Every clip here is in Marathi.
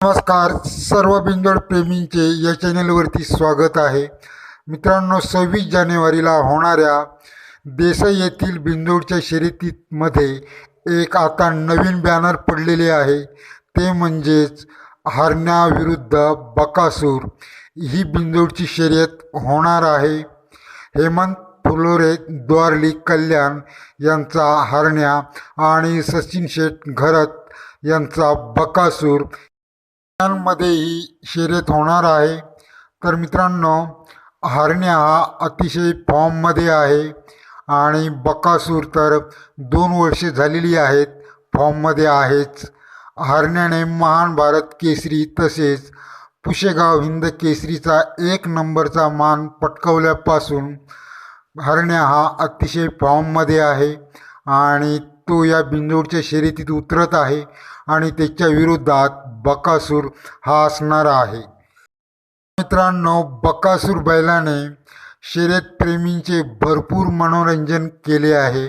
नमस्कार सर्व बिंदोड प्रेमींचे या चॅनेलवरती स्वागत आहे. मित्रांनो सव्वीस जानेवारीला होणाऱ्या देसाई येथील बिंदोडच्या शर्यतीमध्ये एक आता नवीन बॅनर पडलेले आहे. ते म्हणजेच हरण्याविरुद्ध बकासूर. ही बिंदोडची शर्यत होणार आहे. हेमंत फुलोरे द्वारली कल्याण यांचा हरण्या आणि सचिन शेठ घरत यांचा बकासूर मध्ये शर्यत होणार आहे. तर मित्रांनो हरण्या हा अतिशय फॉर्ममध्ये आहे आणि बकासूर तर दोन वर्षे झालेली आहेत फॉर्ममध्ये आहेच. हरण्याने महान भारत केसरी तसेच पुशेगाव हिंद केसरीचा एक नंबरचा मान पटकवल्यापासून हरण्या हा अतिशय फॉर्ममध्ये आहे आणि तो या बिंदोडच्या शर्यतीत उतरत आहे आणि त्याच्या विरोधात बकासूर हा असणारा आहे. मित्रांनो बकासूर बैलाने शर्यतप्रेमींचे भरपूर मनोरंजन केले आहे.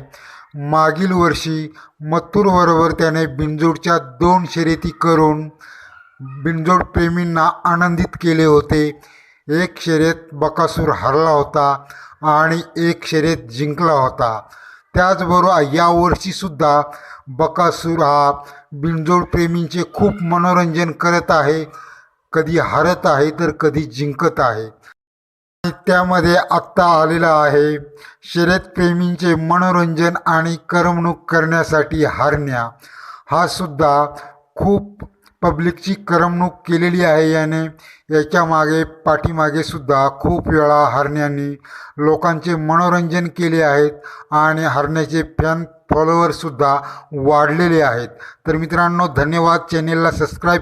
मागील वर्षी मथुरबरोबर त्याने बिंजोडच्या दोन शर्यती करून बिंजोड प्रेमींना आनंदित केले होते. एक शर्यत बकासूर हरला होता आणि एक शर्यत जिंकला होता. त्याचबरोबर यावर्षीसुद्धा बकासूर हा बिंजोड प्रेमींचे खूप मनोरंजन करत आहे. कधी हरत आहे तर कधी जिंकत आहे. आणि त्यामध्ये आत्ता आलेला आहे. शर्यतप्रेमींचे मनोरंजन आणि करमणूक करण्यासाठी हरण्या. हा सुद्धा खूप पब्लिकची करमणूक केलेली आहे याने याच्या मागे पाठीमागे सुद्धा खूप वेळा हरण्यांनी लोकांचे मनोरंजन केले आहेत आणि हरण्याचे फॅन फॉलोअरसुद्धा वाढलेले आहेत. तर मित्रांनो धन्यवाद. चॅनेलला सबस्क्राईब